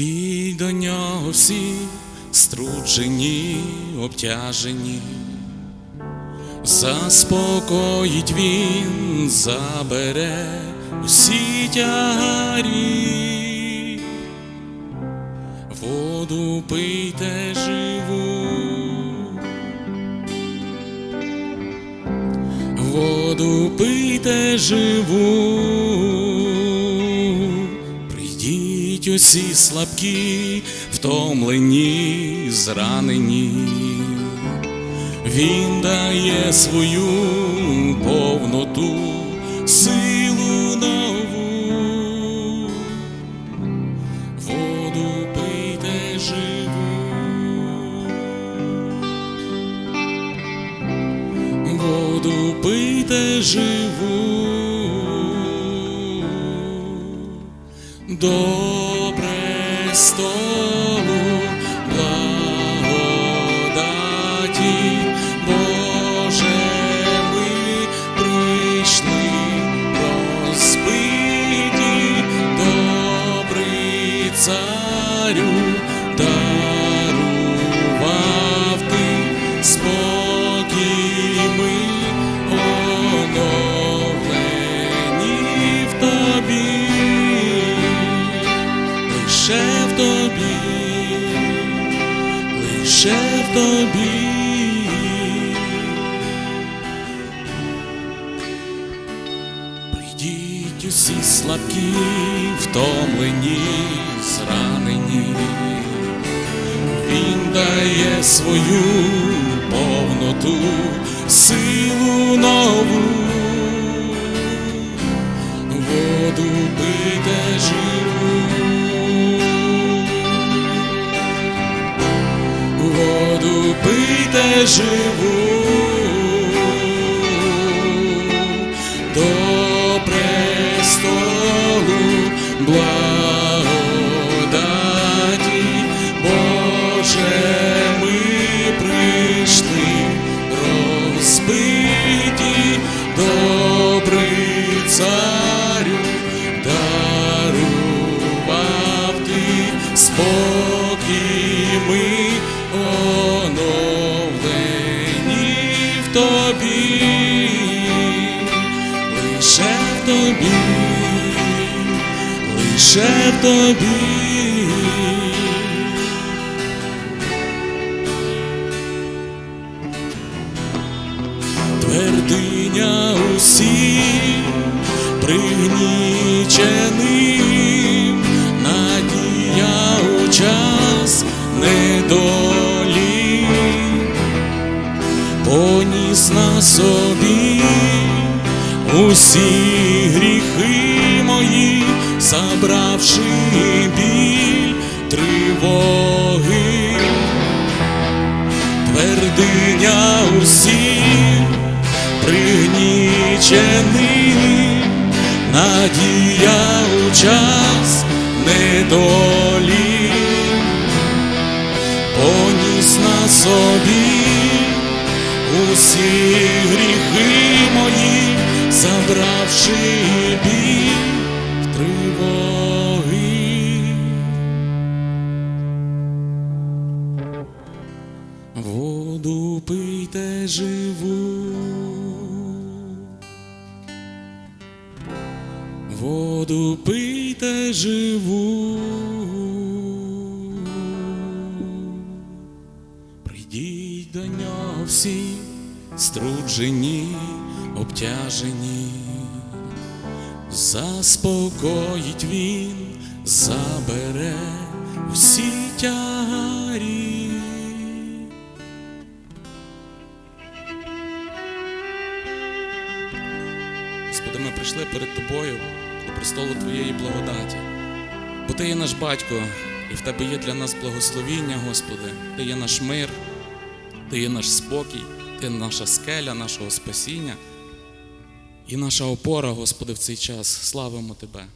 Прийдіть до нього всі струджені, обтяжені, заспокоїть він, забере усі тягарі, воду пийте живу, воду пийте живу. Усі слабкі, втомлені, зранені. Він дає свою повноту, силу нову, воду пийте живу, воду пийте живу. До престолу благодаті, Боже, ми прийшли розбиті, добрий царю, тобі. Прийдіть усі слабкі, втомлені, зранені. Він дає свою повноту, силу нову, пийте в тобі, лише тобі, лише тобі. На собі. Усі гріхи мої, забравши біль тривоги. Твердиня усіх пригнічених, надія у час недолі, поніс на собі усі гріхи мої, забравши біль тривоги. Воду пийте живу, воду пийте живу. Прийдіть до нього всі струджені, обтяжені, заспокоїть він, забере усі тягарі. Господи, ми прийшли перед Тобою до престолу Твоєї благодаті. Бо Ти є наш батько, і в Тебе є для нас благословіння, Господи. Ти є наш мир, Ти є наш спокій, Ти наша скеля, нашого спасіння і наша опора, Господи, в цей час. Славимо Тебе.